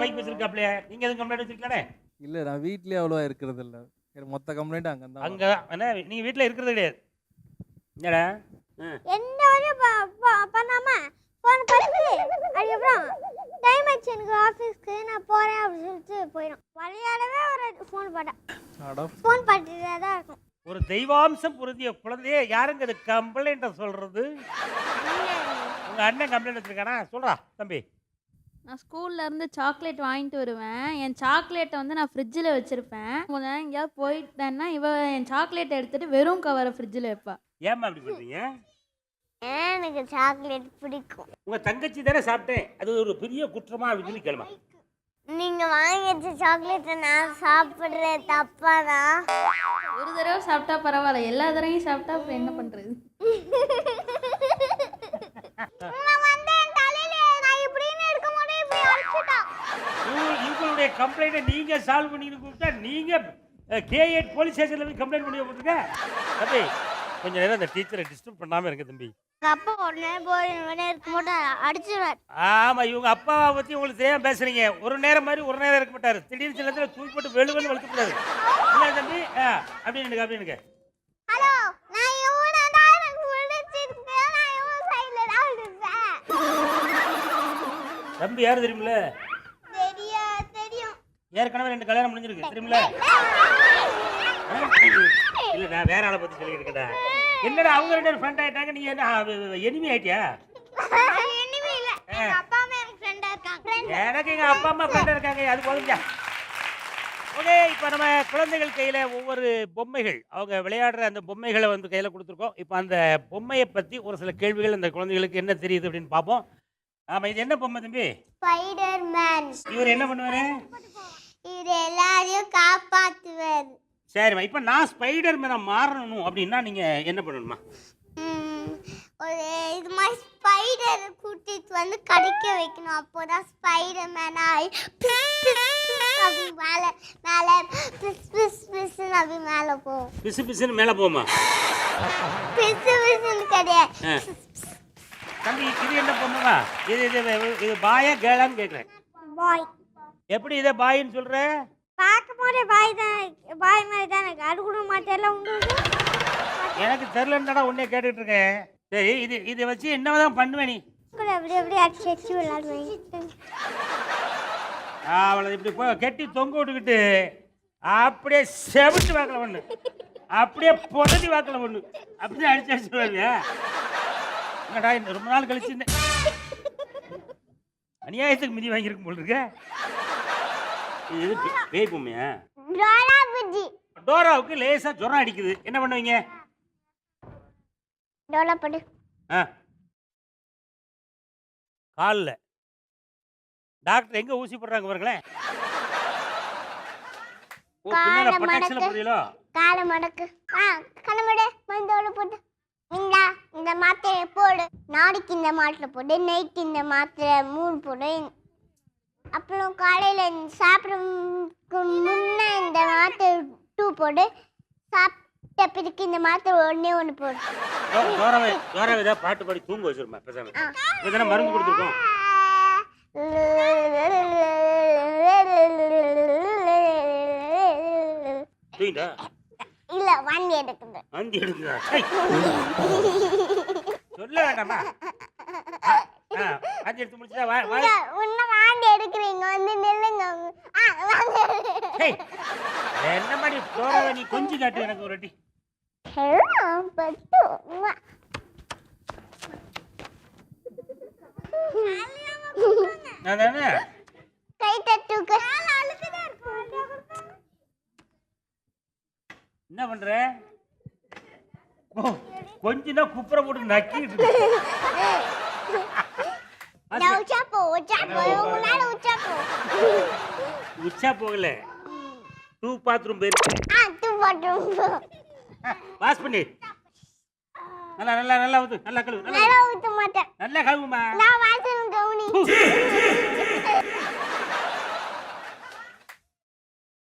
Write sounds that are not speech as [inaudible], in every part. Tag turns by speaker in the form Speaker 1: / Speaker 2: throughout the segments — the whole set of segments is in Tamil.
Speaker 1: மைக் வச்சிருக்காப்லையே. நீங்க எதுவும் கம்ப்ளைண்ட் வச்சிருக்கலானே
Speaker 2: இல்லை நான் வீட்லயே அவ்வளோவா இருக்கிறது இல்லை. மொத்த கம்ப்ளைண்ட் அங்கே தான்
Speaker 1: அங்க என்ன நீங்க வீட்ல இருக்கிறது கிடையாது. என்னடா?
Speaker 3: எந்த ஒரு பண்ணாம ஃபோன் பண்ணி அதுக்கப்புறம் டைம் ஆச்சு எனக்கு ஆஃபீஸ்க்கு நான் போகிறேன் அப்படின்னு சொல்லிட்டு போயிடும். விளையாடவே ஒரு ஃபோன் பாட்டேன்
Speaker 2: அடா.
Speaker 3: ஃபோன் பாட்டுட்டே தான் இருக்கும்.
Speaker 1: ஒரு தெய்வாம்சம் பொருந்திய குழந்தையே யாருங்க அது கம்ப்ளைண்ட்டை சொல்றது? உங்க அண்ணன் கம்ப்ளைண்ட் வச்சிருக்கானா? சொல்றா தம்பி.
Speaker 4: நான் ஸ்கூல்ல இருந்து சாக்லேட் வாங்கிட்டு வருவேன். என் சாக்லேட்டை வந்து நான் ஃப்ரிட்ஜில் வச்சிருப்பேன். கொஞ்ச நேரம் எங்கேயாவது போயிட்டேன்னா இவ என் சாக்லேட்டை எடுத்துட்டு வெறும் கவரை ஃப்ரிட்ஜில் வைப்பா.
Speaker 1: ஏம்மா அப்படி பண்றீங்க?
Speaker 3: எனக்கு சாக்லேட் பிடிக்கும்?
Speaker 1: உங்க தங்கச்சி தானே சாப்பிட்டேன். அது ஒரு பெரிய குற்றமா அப்படின்னு சொல்லி கேளுமா.
Speaker 3: நீங்க வாங்கி வச்ச சாக்லேட்டை நான் சாப்பிடுறது தப்பானா
Speaker 4: ஒரு தடவை சாப்பிட்டா பரவாயில்ல. எல்லா தடவையும் சாப்பிட்டா அப்புறம் என்ன பண்றது? [laughs]
Speaker 1: கம்ப்ளைண்ட்டை நீங்க சால்வ் பண்ணிட்டு கூப்பிட்டா நீங்க கே எயிட் போலீஸ் ஸ்டேஷன்ல போய் கம்ப்ளைண்ட் பண்ணி போட்டுருக்க? தம்பி கொஞ்ச நேரம் அந்த டீச்சரை டிஸ்டர்ப் பண்ணாம இருக்க தம்பி.
Speaker 3: அப்பா உடனே போய் உடனே இருக்கும்போது அடிச்சிருவார்.
Speaker 1: ஆமா இவங்க அப்பாவை பத்தி உங்களுக்கு தெரியாம பேசுறீங்க. ஒரு நேரம் மாதிரி ஒரு நேரம் இருக்க மாட்டாரு. திடீர்னு சில நேரத்துல தூக்கி போட்டு வெளுவெளு வளர்க்க கூடாது. இல்ல தம்பி ஆ, அப்படி எனக்கு அப்படி எனக்கு
Speaker 3: ஹலோ
Speaker 1: தம்பி யாரு தெரியுமில்ல?
Speaker 3: தெரியா தெரியும்
Speaker 1: ஏற்கனவே ரெண்டு கல்யாணம் முடிஞ்சிருக்கு தெரியுமில்ல? ஆ? இல்ல நான் வேற ஆளை பத்தி சொல்லிட்டு இருக்கேன் என்னடா அவங்க ரெண்டு பேரும் ஃப்ரெண்ட் ஆயிட்டாங்க நீ என்ன எனிமி ஆயிட்டியா?
Speaker 3: எனக்கு
Speaker 1: எங்க அப்பா அம்மா ஃப்ரெண்ட் இருக்காங்க அது போதுங்க ஓகே இப்போ நம்ம குழந்தைகள் கையில் ஒவ்வொரு பொம்மைகள் அவங்க விளையாடுற அந்த பொம்மைகளை வந்து கையில் கொடுத்துருக்கோம். இப்போ அந்த பொம்மையை பற்றி ஒரு சில கேள்விகள் அந்த குழந்தைகளுக்கு என்ன தெரியுது அப்படின்னு பார்ப்போம். ஆமாம் இது என்ன பொம்மை தம்பி?
Speaker 3: ஸ்பைடர் மேன்
Speaker 1: இவர் என்ன பண்ணுவாரு?
Speaker 3: இது எல்லாரையும் காப்பாத்துவார்
Speaker 1: சரிம்மா இப்போ நான் ஸ்பைடர் மேனை மாறணும் அப்படின்னா நீங்கள் என்ன பண்ணணுமா
Speaker 3: ஒரு இது மாதிரி ஸ்பைடர் கூட்டிட்டு வந்து கடிக்க வைக்கணும் அப்போதான் ஸ்பைடர் மேன் ஆகி மேலே மேலே பிஸ் பிஸ் பிஸ்ன்னு அப்படி மேலே போகும்
Speaker 1: பிசு பிசுன்னு மேலே போமா
Speaker 3: பிசு பிசுன்னு கிடையாது.
Speaker 1: தம்பி இது என்ன பொம்மைமா இது இது இது பாயா கேளான்னு கேட்குறேன்
Speaker 3: பாய்
Speaker 1: எப்படி இதை பாயின்னு சொல்கிற
Speaker 3: பார்க்கும் போதே பாய் தான் பாய் மாதிரி தான் எனக்கு அது கூட மாட்டேல உங்களுக்கு?
Speaker 1: எனக்கு தெரிலன்னு உன்னே கேட்டுட்டு இருக்கேன். சரி இது இதை வச்சு என்னதான் பண்ணுவேன் நீ?
Speaker 3: அப்படி அப்படி அடிச்சு அடிச்சு விளையாடுவேன்
Speaker 1: அவளை இப்படி போ கெட்டி தொங்க விட்டுக்கிட்டு அப்படியே செவிட்டு வாக்கல ஒண்ணு அப்படியே புடதி வாக்கல ஒண்ணு அப்படியே அடிச்சு அடிச்சு வருவியா என்னடா இந்த ரொம்ப நாள் கழிச்சு அநியாயத்துக்கு மிதி வாங்கியிருக்கும் போல இருக்க. இது பேய் பொம்மையா?
Speaker 3: டோரா புஜி
Speaker 1: டோராவுக்கு லேசா ஜுரம் அடிக்குது. என்ன பண்ணுவீங்க?
Speaker 3: டோலா படு.
Speaker 1: ஆ. காலில். டாக்டர் எங்க ஊசி போடுறாங்க பாருங்களேன். ஓ பின்னால
Speaker 3: மடக்கு.
Speaker 1: போடுறீங்களோ?
Speaker 3: காலை மடக்கு. ஆ கண்ணமடு மருந்தோட போட்டு இந்தா இந்த மாத்திரையை போடு. நாளைக்கு இந்த மாத்திரை போடு. நைட்டு இந்த மாத்திரை மூணு போடு. அப்புறம் காலையில் சாப்பிட்றதுக்கு முன்னே இந்த மாத்திரை டூ போடு. சாப்பிட்ட பிறகு இந்த மாத்திரை ஒன்றே ஒன்று போடு.
Speaker 1: ஏதாவது பாட்டு பாடி தூங்க வச்சிருமா பேசாம. மருந்து கொடுத்துருக்கோம்? தூங்கிட்டா?
Speaker 3: இல்ல வண்டி எடுக்குது.
Speaker 1: வண்டி எடுக்குதா. சொல்ல வேண்டாமா? வண்டி எடுத்து முடிச்சுட்டா வா வா.
Speaker 3: உன்ன வாண்டி எடுக்கிறீங்க வந்து நில்லுங்க. ஆ
Speaker 1: ஏய், என்ன மாதிரி தோரவை நீ கொஞ்சம் காட்டு எனக்கு ஒரு வாட்டி.
Speaker 3: ஹலோ பட்டு.
Speaker 1: நான் தானே?
Speaker 3: கை தட்டுக்கு
Speaker 1: என்ன பண்ற? கொ- கொஞ்ச நேரம் குப்புற போட்டு நக்கிட்டு. [laughs]
Speaker 3: நான் உச்சா போ உச்சா போ உங்களால உச்சா போ
Speaker 1: உச்சா போகல. டூ பாத்ரூம் போயிருக்கு
Speaker 3: ஆ தூ பட்டு
Speaker 1: வாஷ் பண்ணி. நல்லா நல்லா நல்லா ஊத்து நல்லா கழுவு நல்லா
Speaker 3: ஊத்த மாட்டேன்.
Speaker 1: நல்லா கழுவுமா.
Speaker 3: நான் வாசல் கவுனி.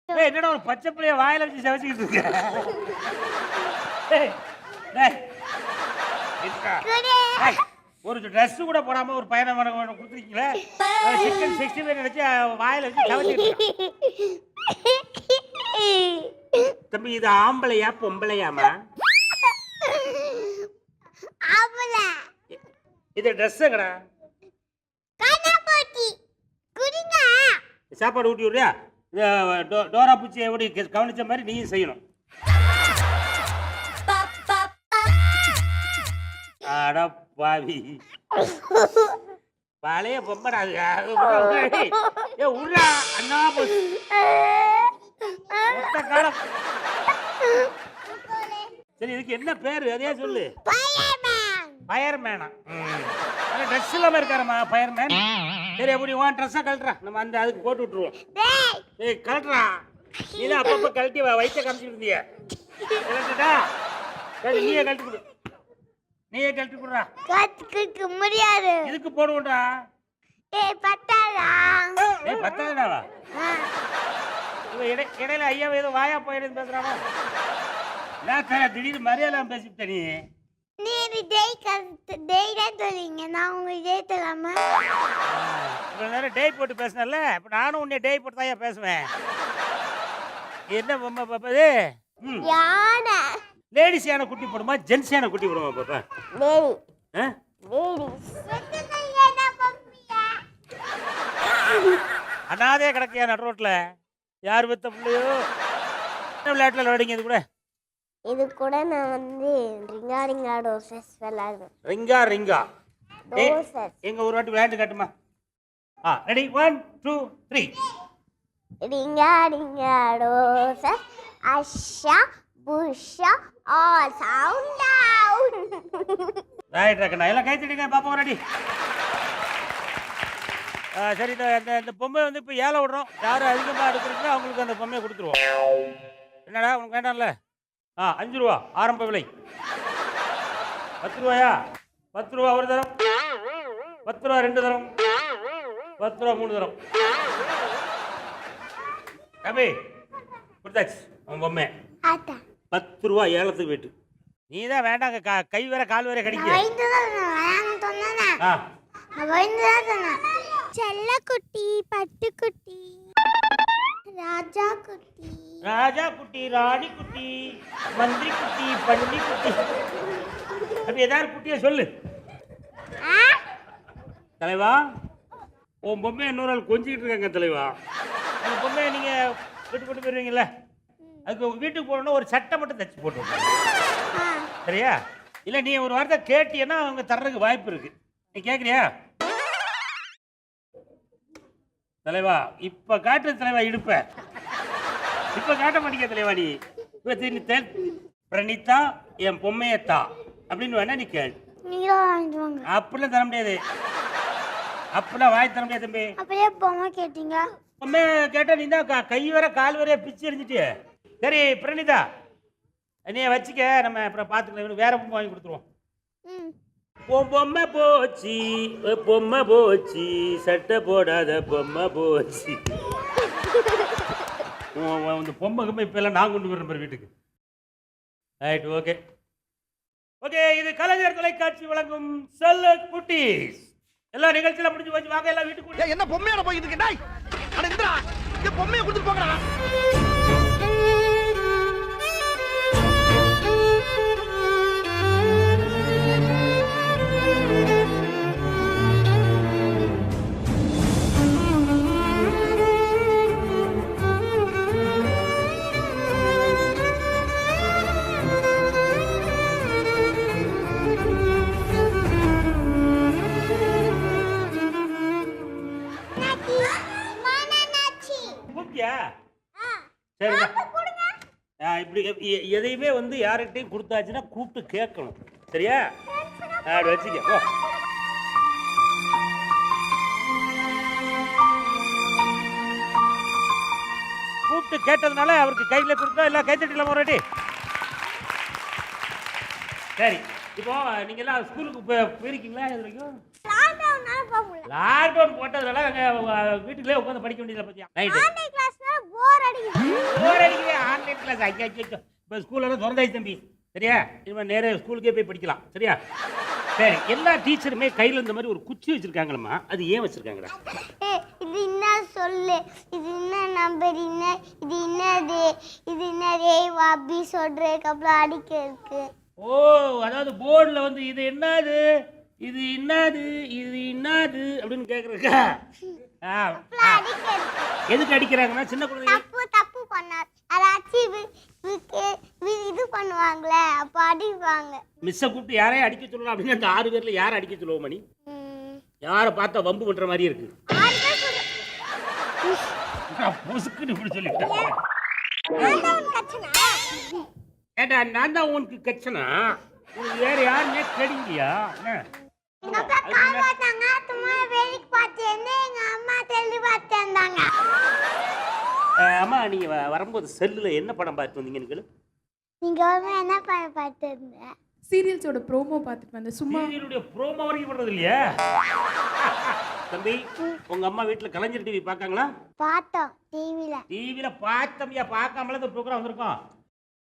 Speaker 1: ஏய் என்னடா ஒரு பச்சை பிள்ளைய வாயில வச்சு சவச்சிக்கிட்டு இருக்க? ஏய், டேய். இருக்கா? ஒரு ட்ரெஸ் கூட போடாம ஒரு உனக்கு கொடுத்துருக்கீங்களே? சிக்கன் சிக்ஸ்டி ஃபைவ் நினைச்சு வாயில வச்சு கவச்சிட்டு தம்பி இது ஆம்பளையா பொம்பளையாமா இது
Speaker 3: கண்ணாப்பூச்சி குடிங்க.
Speaker 1: சாப்பாடு ஊட்டி விடுறியா? டோரா பூச்சி எப்படி கவனிச்ச மாதிரி நீயும் செய்யணும். அட பாவி. பழைய ஏய், ஏய் உட்றா அண்ணா போச்சு. சரி இதுக்கு என்ன பேரு? அதே சொல்லு.
Speaker 3: பயமேன்
Speaker 1: ஃபயர் மேனா ட்ரெஸ் இல்லாம இருக்காரம்மா ஃபயர் மேன் சரி அப்படி உன் ட்ரெஸ்ஸை கழட்டுறா. நம்ம அந்த அதுக்கு போட்டு விட்டுருவோம். ஏய் கழட்டுறா. நீ தான் அப்பப்போ கழட்டி வயிற்ற காமிச்சிட்டு இருந்திய. கழட்டுடா. சரி நீயே கழட்டி நீயே கழட்டி கொடுறா
Speaker 3: கத்துக்க முடியாது.
Speaker 1: இதுக்கு போடுவோம்டா?
Speaker 3: ஏய் பத்தாதா
Speaker 1: ஏய் பத்தாதுடாவா
Speaker 3: ஆ.
Speaker 1: இவன் இடை இடையில ஐயா ஏதோ வாயா போயிடுன்னு பேசுறானோ நான் தர திடீர்னு மரியாதை பேசிவிட்ட நீ?
Speaker 3: நீ டேய் கத்து டேய் தான் சொல்றீங்க. நான் உங்க டேய் தராம
Speaker 1: இவ்வளோ நேரம் டேய் போட்டு பேசினல இப்போ நானும் உன்னை டேய் போட்டு தான் பேசுவேன். என்ன பொம்மை ம்
Speaker 3: யானை.
Speaker 1: லேடிஸ் யானை குட்டி போடுமா? ஜென்ஸ் யானை குட்டி போடுமா பாப்பா? அனாதே கிடக்கையா நடு ரோட்ல? யார் வித்த பிள்ளையோ? விளையாட்டில் விளையாடிங்க இது கூட?
Speaker 3: இது கூட நான் வந்து ரிங்கா ரிங்கா டோசஸ் விளையாடுவேன்.
Speaker 1: ரிங்கா ரிங்கா. எங்க ஒரு வாட்டி விளையாண்டு காட்டுமா? ஆ ready one two three
Speaker 3: ring a ring a roses. Asha புஷா சவுண்ட் டவுன்
Speaker 1: ரைட் ரக்கண்ணா எல்லாம் கை தட்டிங்க பாப்போம் ரெடி சரி இந்த இந்த இந்த பொம்மை வந்து இப்போ ஏழை விடுறோம். யார் அதிகமாக எடுக்கிறீங்களோ அவங்களுக்கு அந்த பொம்மையை கொடுத்துருவோம். என்னடா உனக்கு வேண்டாம்ல? ஆ அஞ்சு ரூபா ஆரம்ப விலை. பத்து ரூபாயா? பத்து ரூபா ஒரு தரம். பத்து ரூபா ரெண்டு தரம். பத்து ரூபா மூணு தரம். தம்பி கொடுத்தாச்சு உன் பொம்மை. பத்து ரூபா ஏலத்துக்கு போயிட்டு. நீ தான் வேண்டாங்க கா கை வேற கால் வேற கடிக்க
Speaker 3: செல்லக்குட்டி பட்டுக்குட்டி ராஜா குட்டி
Speaker 1: ராஜா குட்டி ராணி குட்டி மந்திரி குட்டி பள்ளி குட்டி அப்படி ஏதாவது குட்டியை சொல்லு. தலைவா உன் பொம்மையை இன்னொரு ஆள் கொஞ்சிக்கிட்டு இருக்காங்க தலைவா. அந்த பொம்மையை நீங்கள் வீட்டுக்கு கொண்டு போயிருவீங்கல்ல. அதுக்கு வீட்டுக்கு போகணுன்னா ஒரு சட்டை மட்டும் தச்சு போட்டு விட்ருங்க. சரியா? இல்லை நீ ஒரு வார்த்தை கேட்டீங்கன்னா அவங்க தர்றதுக்கு வாய்ப்பு இருக்கு. நீ கேட்குறியா தலைவா இப்போ காட்டுற தலைவா இடுப்ப. இப்போ காட்ட மாட்டேங்க தலைவா நீ. பிரணீதா என் பொம்மையத்தா அப்படின்னு வேணா நீ கேளு. அப்படிலாம் தர முடியாது. அப்படிலாம் வாய் தர முடியாது தம்பி.
Speaker 3: அப்படியே பொம்மை கேட்டீங்க
Speaker 1: பொம்மை கேட்டால் நீ தான் கை வர கால் வரைய பிச்சு எரிஞ்சிட்டு சரி பிரணீதா. நீ வச்சுக்க நம்ம அப்புறம் பார்த்துக்கலாம் வேற பொம்மை வாங்கி கொடுத்துருவோம்.
Speaker 3: ம்.
Speaker 1: உன் பொம்மை போச்சு பொம்மை போச்சு. சட்டை போடாத பொம்மை போச்சு. [laughs] இந்த பொம்மை கம்மை இப்போ எல்லாம் நான் கொண்டு வரேன் பாரு வீட்டுக்கு. ரைட் ஓகே ஓகே இது கலைஞர் தொலைக்காட்சி வழங்கும் செல்ல குட்டீஸ். எல்லா நிகழ்ச்சியில முடிஞ்சு போச்சு. வாங்க எல்லாம் வீட்டுக்கு
Speaker 5: என்ன பொம்மையோட போயிட்டு இருக்க டேய் அட இந்திரா இந்த பொம்மையை கொடுத்துட்டு போங்கடா.
Speaker 1: வந்து யார்கிட்டையும் கொடுத்தாச்சுன்னா கூப்பிட்டு கேட்கணும். சரியா? அப்படி வச்சுக்க. கூப்பிட்டு கேட்டதுனால அவருக்கு கையில் கொடுத்தா எல்லாம் கைத்தட்டில ரெடி சரி. இப்போ நீங்க எல்லாம் ஸ்கூலுக்கு போய் போயிருக்கீங்களா இது வரைக்கும்? லாக்டவுன் போட்டதுனால அங்கே வீட்டுக்குள்ளே உட்காந்து படிக்க வேண்டியதில்லை பத்தியா?
Speaker 3: கிளாஸ்னால போர் அடிக்குது.
Speaker 1: Online class. ஐயோ இப்போ ஸ்கூலெல்லாம் திறந்தாச்சு தம்பி. சரியா? இனிமேல் நேரே ஸ்கூலுக்கே போய் படிக்கலாம். சரியா? சரி எல்லா டீச்சருமே கையில இந்த மாதிரி ஒரு குச்சி வச்சிருக்காங்களம்மா. அது ஏன் வச்சிருக்காங்கடா?
Speaker 3: இது என்ன சொல்லு? இது என்ன நம்பர் என்ன இது என்னது? இது என்னது? வாபி சொல்றதுக்கு அப்புறம் அடிக்கிறதுக்கு
Speaker 1: ஓ அதாவது போர்டில் வந்து இது என்னது? இது என்னது? இது என்னது? அப்படின்னு.
Speaker 3: அடிக்கிறதுக்கு
Speaker 1: எதுக்கு அடிக்கிறாங்கன்னா சின்ன குழந்தைங்க
Speaker 3: பண்ணார் அதாச்சும் இது பண்ணுவாங்களே அப்போ அடிப்பாங்க
Speaker 1: மிஸ்ஸை கூப்பிட்டு யாரையும் அடிக்க சொல்லலாம் அப்படின்னு அந்த ஆறு பேர்ல யாரை அடிக்க சொல்லுவோம் மணி. யாரை பார்த்தா வம்பு பண்ற மாதிரி இருக்கு. முசுக்குன்னு இப்படி சொல்லிட்டேன்
Speaker 3: நான் தான் உனக்கு கச்சனா?
Speaker 1: ஏண்டா நான் தான் உனக்கு கச்சனா உனக்கு வேற யாருமே என்ன?
Speaker 3: எங்க அப்பா கால் பார்த்தாங்க சும்மா வேடிக்கை பார்த்துருந்து எங்க அம்மா தெளிவு பார்த்து இருந்தாங்க
Speaker 1: நீங்க வரும்போது செல்லுல என்ன படம் பார்த்து வந்தீங்கன்னு கேளு.
Speaker 3: நீங்க வந்து என்ன பண்ண பார்த்து இருந்த
Speaker 6: சீரியல்ஸோட ப்ரோமோ பார்த்துட்டு வந்தேன். சும்மா
Speaker 1: சீரியலுடைய ப்ரோமோ வரைக்கும் பண்றது இல்லையா தம்பி உங்க அம்மா வீட்டுல கலைஞர் டிவி பார்க்காங்களா?
Speaker 3: பார்த்தோம் டிவில.
Speaker 1: டிவியில பார்த்தோம்யா பார்க்காமல இந்த ப்ரோக்ராம் வந்திருக்கோம்.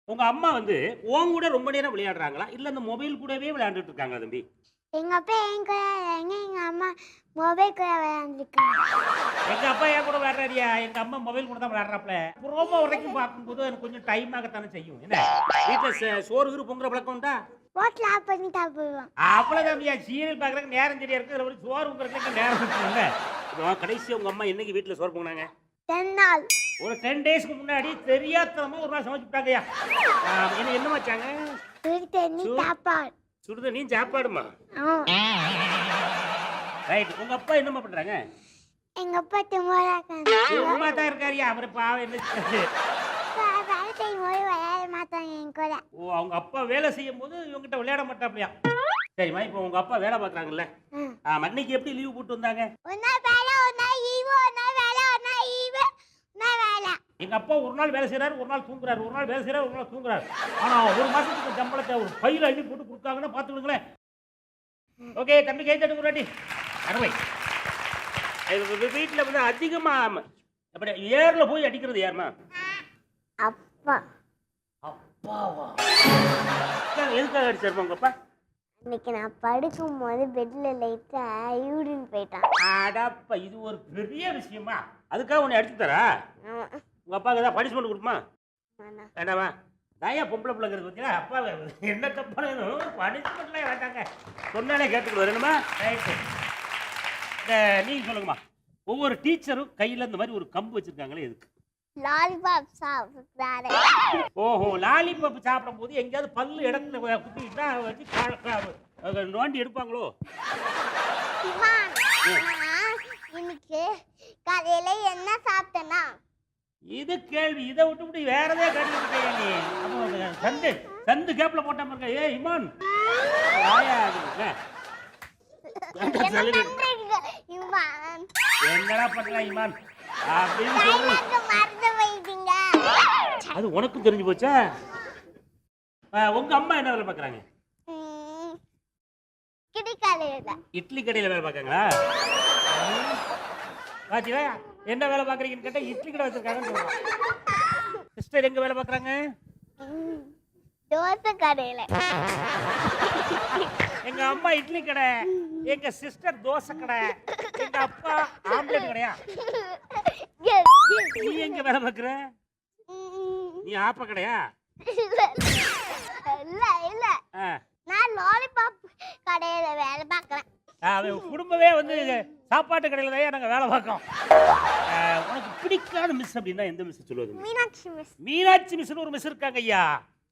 Speaker 1: உங்க அம்மா வந்து உன் கூட ரொம்ப நேரம் விளையாடுறாங்களா? இல்ல அந்த மொபைல் கூடவே விளையாண்டுட்டு இருக்காங்களா தம்பி?
Speaker 3: எங்க அப்பா என் கூட எங்க எங்க அம்மா மொபைல் கூட விளையாண்டுருக்காங்க.
Speaker 1: எங்க அப்பா என் கூட விளையாடுறாரியா? எங்க அம்மா மொபைல் கூட தான் விளையாடுறாப்ல ப்ரோமோ வரைக்கும் பார்க்கும்போது எனக்கு கொஞ்சம் டைம் ஆகத்தானே செய்யும். என்ன? வீட்டுல ச- சோறு கீறு பொங்குற பழக்கம் உண்டா?
Speaker 3: போட்டில் ஆஃப் பண்ணி சாப்பிடுவோம்.
Speaker 1: அவ்வளவுதான்யா. சீரியல் பார்க்கறதுக்கு நேரம் சரியா இருக்கு. அதுல ஒரு சோறு பொங்குறதுக்கு நேரம் இப்போ கடைசி உங்க அம்மா என்னைக்கு வீட்டுல சோறு பொங்கினாங்க?
Speaker 3: தென் நாள்.
Speaker 1: ஒரு டென் டேஸ்க்கு முன்னாடி தெரியாதனமா ஒரு நாள் சமைச்சுட்டாங்கய்யா என்ன என்ன வச்சாங்க?
Speaker 3: சாப்பாடு.
Speaker 1: சுடுதண்ணி சாப்பாடுமா. ரைட் உங்க அப்பா என்னம்மா பண்றாங்க?
Speaker 3: எங்க அப்பா இருக்காங்க
Speaker 1: சும்மா தான் இருக்காருயா? அவர் பாவம் என்ன ஓ அவங்க அப்பா வேலை செய்யும் போது இவங்கிட்ட விளையாட மாட்டாப்லையா? சரிம்மா இப்போ உங்க அப்பா வேலை பார்க்குறாங்கல்ல.
Speaker 3: ம்.
Speaker 1: அன்னைக்கு எப்படி லீவ் போட்டு வந்தாங்க
Speaker 3: ஒரு நாள் வேலை ஒரு நாள் ஈவு ஒரு நாள் வேலை ஒரு நாள் ஈவு ஒரு நாள் வேலை
Speaker 1: எங்க அப்பா ஒரு நாள் வேலை செய்றாரு ஒரு நாள் தூங்குறாரு. ஒரு நாள் வேலை செய்றாரு ஒரு நாள் தூங்குறாரு. ஆனா ஒரு மாசத்துக்கு சம்பளத்தை ஒரு பையில அள்ளி போட்டு கொடுத்தாங்கன்னா பார்த்துக்கிடுங்களேன் ஓகே தம்பி கை தட்டு முன்னாடி. அருமை. வீட்டில் வந்து அதிகமா அப்படி ஏர்ல போய் அடிக்கிறது யாருமா
Speaker 3: அப்பா.
Speaker 1: அப்பாவா? எதுக்காக அடிச்சாருமா உங்க அப்பா?
Speaker 3: இன்னைக்கு நான் படுக்கும் போது பெட்ல லைட்டா யூரின் போயிட்டான்.
Speaker 1: அடப்பா இது ஒரு பெரிய விஷயமா? அதுக்காக உன்னை அடிச்சு தரா
Speaker 3: ஆமா.
Speaker 1: உங்க அப்பாவுக்கு ஏதாவது பனிஷ்மெண்ட்
Speaker 3: வேணாம்.
Speaker 1: வேண்டாமா தாயா பொம்பளை பிள்ளைங்கிறது பத்தியா அப்பா என்ன தப்பான பனிஷ்மெண்ட்லாம் வேண்டாங்க சொன்னாலே கேட்டுக்கிட்டு வரணுமா ரைட்டு இந்த சொல்லுங்கம்மா. ஒவ்வொரு டீச்சரும் கையில இந்த மாதிரி ஒரு கம்பு வச்சிருக்காங்களே எதுக்கு?
Speaker 3: லாலிபாப் சாப்பிட்டாரு
Speaker 1: ஓஹோ லாலிபப் சாப்பிடும்போது எங்கேயாவது பல்லு இடத்துல குத்திக்கிட்டா வச்சு நோண்டி எடுப்பாங்களோ?
Speaker 3: இன்னைக்கு காலையில என்ன சாப்பிட்டேன்னா
Speaker 1: இது கேள்வி. இதை விட்டு வேற கேட்டுக்கிட்டு இருக்கியா நீ. சந்து சந்து கேப்ல போட்டாம இருக்க? ஏ இமான். என்னடா பண்றா இமான்? அப்படின்னு சொல்லு. அது உனக்கும் தெரிஞ்சு போச்சா? உங்க அம்மா என்ன வேலை
Speaker 3: கிடிக்காலையில
Speaker 1: இட்லி கடையில. வேலை பார்க்கறாங்களா? பாத்தீங்களா என்ன வேலை பார்க்கறீங்கன்னு கேட்டா இட்லி கடை வச்சிருக்காங்கன்னு சிஸ்டர் எங்க வேலை பார்க்கறாங்க?
Speaker 3: தோசை கடையில.
Speaker 1: எங்க அம்மா இட்லி கடை எங்க சிஸ்டர் தோசை கடை எங்க அப்பா ஆம்லெட் கடையா. நீ எங்க வேலை பார்க்கற? நீ ஆப்ப கடையா?
Speaker 3: இல்ல இல்ல. நான் லாலிபாப் கடையில வேலை பார்க்கறேன்.
Speaker 1: குடும்பமே வந்து சாப்பாட்டு கடையில தான் நாங்க வேலை பார்க்கோம் உனக்கு பிடிக்காத மிஸ் அப்படின்னா எந்த மிஸ் சொல்லுவது?
Speaker 3: மீனாட்சி மிஸ்
Speaker 1: மீனாட்சி மிஸ்னு ஒரு மிஸ் இருக்காங்க ஐயா.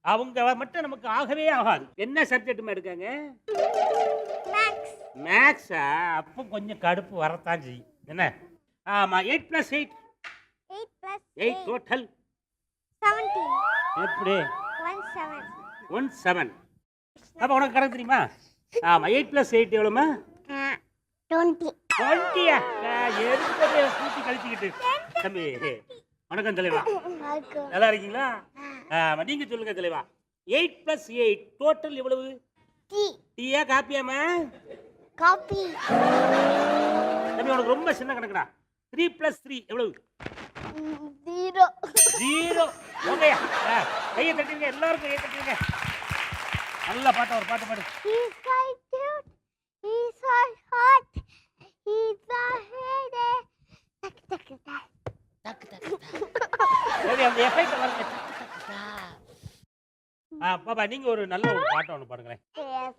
Speaker 1: அவங்க மட்டும் நமக்கு ஆகவே ஆகாது. என்ன சப்ஜெக்ட்டுமா எடுக்காங்க?
Speaker 3: மேக்ஸ்
Speaker 1: அப்போ கொஞ்சம் கடுப்பு வரத்தான் செய்யும். என்ன? ஆமா eight plus eight
Speaker 3: eight plus
Speaker 1: eight total எப்படி?
Speaker 3: ஒன் செவன்
Speaker 1: ஒன் செவன் அப்போ உனக்கு கணக்கு தெரியுமா? ஆமா எயிட் பிளஸ் எயிட் எவ்வளோமா
Speaker 3: டுவெண்ட்டி
Speaker 1: டுவெண்ட்டியா எதுக்கு கூட்டி கழிச்சுக்கிட்டு. தம்பி வணக்கம் தலைவா. நல்லா இருக்கீங்களா? நீங்க சொல்லுங்க தலைவா. எயிட் பிளஸ் எயிட் டோட்டல் எவ்வளவு? டீயா காப்பியாமா
Speaker 3: காபி
Speaker 1: தம்பி உனக்கு ரொம்ப சின்ன கணக்குடா. த்ரீ பிளஸ் த்ரீ எவ்வளவு?
Speaker 3: ஜீரோ
Speaker 1: ஜீரோ ஓகேயா கையை தட்டிருங்க எல்லாரும் கையை தட்டிருங்க. நல்ல பாட்டு ஒரு பாட்டு பாடு. பாப்பா நீங்க ஒரு நல்ல ஒரு பாட்டு ஒன்று பாடுங்களேன்.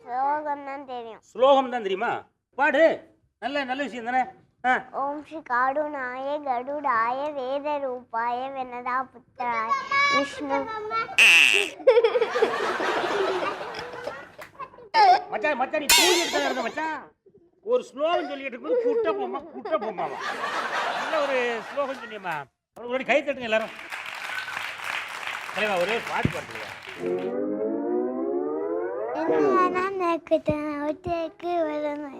Speaker 3: சோகம் தான் தெரியும்.
Speaker 1: ஸ்லோகம் தான் தெரியுமா? பாடு. நல்ல நல்ல விஷயம் தானே?
Speaker 3: ஓம் ஸ்ரீ காடுநாய கடுடாய வேத ரூபாய வெனதா புத்தராய விஷ்ணு.
Speaker 1: மச்சான் மச்சான் நீ தூங்கிட்டு இருந்த மச்சான். ஒரு ஸ்லோகம் சொல்லிட்டு இருக்கும்போது குட்ட பொம்மா குட்ட பொம்மாவா நல்ல ஒரு ஸ்லோகம் சொன்னியம்மா. ஒரு கை தட்டுங்க எல்லாரும். தலைவா ஒரே பாட்டு பாடுங்க
Speaker 3: என்ன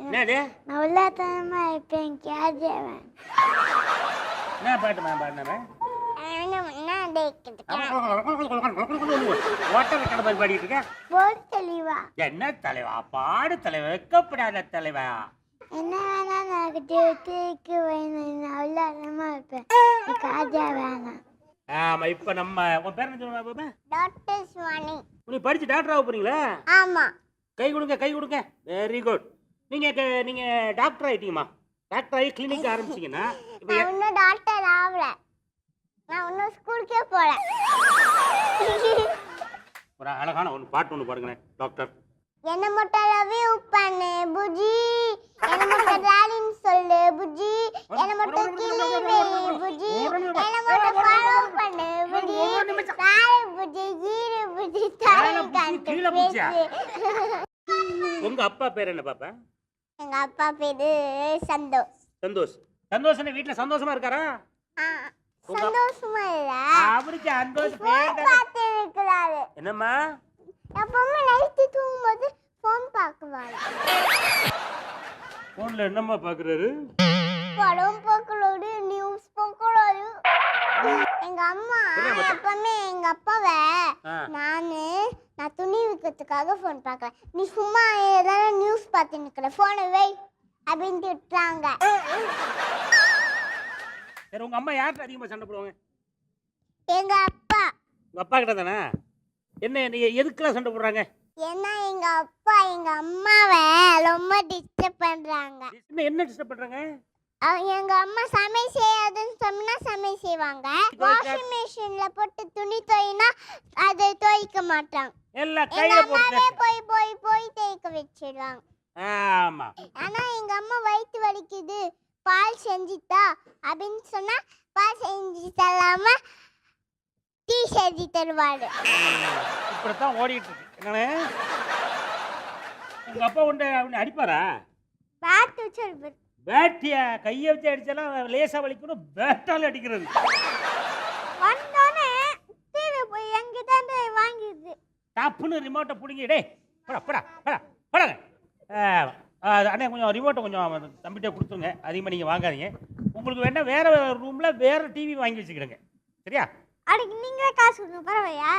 Speaker 1: என்னது?
Speaker 3: நான் கேஜேவன்
Speaker 1: என்ன தலைவா? பாடு தலைவா வெக்கப்படாத தலைவா?
Speaker 3: என்ன வேணா நடக்கட்டு ஒட்டேக்கு வேணும் நான் உள்ளாத்தனமா இருப்பேன். காஜா வேணாம்.
Speaker 1: ஆமா இப்ப நம்ம உன் பேர் என்ன சொல்லுவா
Speaker 3: டாக்டர் சுவாணி
Speaker 1: நீ படிச்சு டாக்டர் ஆக போறீங்களா?
Speaker 3: ஆமா.
Speaker 1: கை கொடுங்க கை கொடுங்க. வெரி குட் நீங்க நீங்க டாக்டர் ஆயிட்டீங்கம்மா. டாக்டர் ஆகி கிளினிக் ஆரம்பிச்சீங்கன்னா இப்போ
Speaker 3: நான் இன்னும் டாக்டர் ஆகல. நான் இன்னும் ஸ்கூலுக்கே போல.
Speaker 1: ஒரு அழகான ஒன்று பாட்டு ஒன்று பாடுங்களேன் டாக்டர்
Speaker 3: என்ன மட்டும் லவ் பண்ணு புஜி என்ன மட்டும் டாலின்னு சொல்லு புஜி என்ன மட்டும் கிளி வெள்ளி புஜி என்ன மட்டும் ஃபாலோ பண்ணு புஜி தாய் புஜி ஜீரு புஜி தாய்
Speaker 1: புஜி, கீழே உங்க அப்பா பேர் என்ன பாப்பா?
Speaker 3: எங்க அப்பா பேரு சந்தோஷ்
Speaker 1: சந்தோஷ். சந்தோஷ் என்ன வீட்டுல சந்தோஷமா இருக்காரா?
Speaker 3: சந்தோஷமா இல்ல.
Speaker 1: அவருக்கு சந்தோஷ்
Speaker 3: போன்
Speaker 1: பேர்
Speaker 3: பார்த்து இருக்கிறாரு
Speaker 1: என்னம்மா?
Speaker 3: எப்பவுமே நைட்டு தூங்கும்போது போன் பார்க்குவாரு
Speaker 1: போன்ல என்னம்மா பாக்குறாரு
Speaker 3: படம் பார்க்கலாரு நியூஸ் பார்க்கலாரு எங்க அம்மா? எப்பவுமே எங்க அப்பாவை. நானு நான் துணி விற்கிறதுக்காக ஃபோன் பார்க்கறேன் நீ சும்மா ஏதாவது நியூஸ் பார்த்து நிற்கிற ஃபோனை வை அப்படின்னு திட்டுறாங்க
Speaker 1: சரி உங்க அம்மா யார்கிட்ட அதிகமா சண்டை போடுவாங்க?
Speaker 3: எங்க அப்பா.
Speaker 1: உங்க அப்பா கிட்ட தானே? என்ன நீ எதுக்கெல்லாம் சண்டை போடுறாங்க?
Speaker 3: ஏன்னா எங்க அப்பா எங்க அம்மாவை ரொம்ப டிஸ்டர்ப் பண்றாங்க.
Speaker 1: என்ன என்ன டிஸ்டர்ப் பண்றாங்க?
Speaker 3: எங்க அம்மா சமையல் செய்யாதுன்னு சொன்னா சமையல் செய்வாங்க. வாஷிங் மிஷின்ல போட்டு துணி துவைனா அதை துவைக்க மாட்டாங்க.
Speaker 1: எல்லாம் கையில போட்டு
Speaker 3: போய் போய் போய் தேய்க்க வச்சிடுவாங்க
Speaker 1: ஆமா.
Speaker 3: ஆனா எங்க அம்மா வயிற்று வலிக்குது. பால் செஞ்சுட்டா அப்படின்னு சொன்னா பால் செஞ்சு தராம டீ செஞ்சு தருவாரு.
Speaker 1: இப்படித்தான் ஓடிட்டு இருக்கு. என்னண்ணே? உங்க அப்பா உன்னை உன்னை அடிப்பாரா?
Speaker 3: பேட் வச்சிருப்பாரு.
Speaker 1: பேட்டியா? கையை வச்சு அடிச்சாலும் லேசா வலிக்கணும். பேட்டால அடிக்கிறது.
Speaker 3: வந்தோடனே டிவி போய் எங்கிட்ட இருந்து வாங்கிடுது.
Speaker 1: டப்புன்னு ரிமோட்டை பிடிங்கி டேய் போடா போடா போடா போடாங்க அண்ணே கொஞ்சம் ரிமோட்டை கொஞ்சம் தம்பிகிட்ட கொடுத்துருங்க. அதிகமாக நீங்கள் வாங்காதீங்க. உங்களுக்கு வேணா வேற ரூமில் வேற டிவி வாங்கி வச்சுக்கிறேங்க. சரியா?
Speaker 3: அதுக்கு நீங்களே காசு கொடுங்க பரவாயா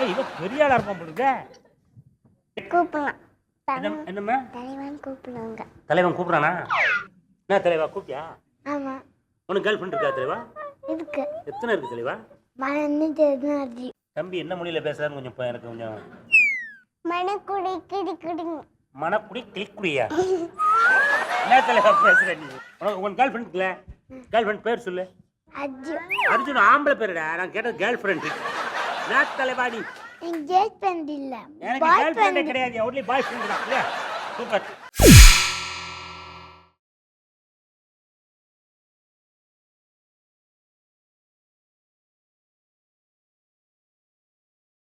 Speaker 1: ஏய் இவன் பெரிய ஆளாக இருப்பான் போலுங்க
Speaker 3: கூப்பிடலாம்.
Speaker 1: என்ன என்னம்மா?
Speaker 3: தலைவன் கூப்பிடுவாங்க.
Speaker 1: தலைவன் கூப்பிட்றானா? என்ன தலைவா கூப்பிட்டியா?
Speaker 3: ஆமா.
Speaker 1: உனக்கு கேர்ள் ஃப்ரெண்ட் இருக்கா தலைவா?
Speaker 3: இருக்கு.
Speaker 1: எத்தனை இருக்கு தலைவா?
Speaker 3: மறந்து தெரிஞ்சு
Speaker 1: தம்பி என்ன மொழியில் பேசுறாருன்னு கொஞ்சம் இப்போ எனக்கு கொஞ்சம்
Speaker 3: மணக்குடி கிடி கிடிங்க
Speaker 1: மணக்குடி கிளிக்குடியா? என்ன தலைவா பேசுற நீ? உனக்கு உன் கேர்ள் ஃப்ரெண்ட் கேர்ள் ஃப்ரெண்ட் பேர் சொல்லு. அர்ஜுன். ஆம்பளை பேருடா. நான் கேட்டது கேர்ள் ஃப்ரெண்ட் நான் தலைவா நீ
Speaker 3: எனக்கு கேர்ள் ஃப்ரெண்ட் இல்ல.
Speaker 1: எனக்கு கேர்ள் ஃப்ரெண்டே கிடையாது. ஒன்லி பாய் ஃப்ரெண்ட் தான் சூப்பர்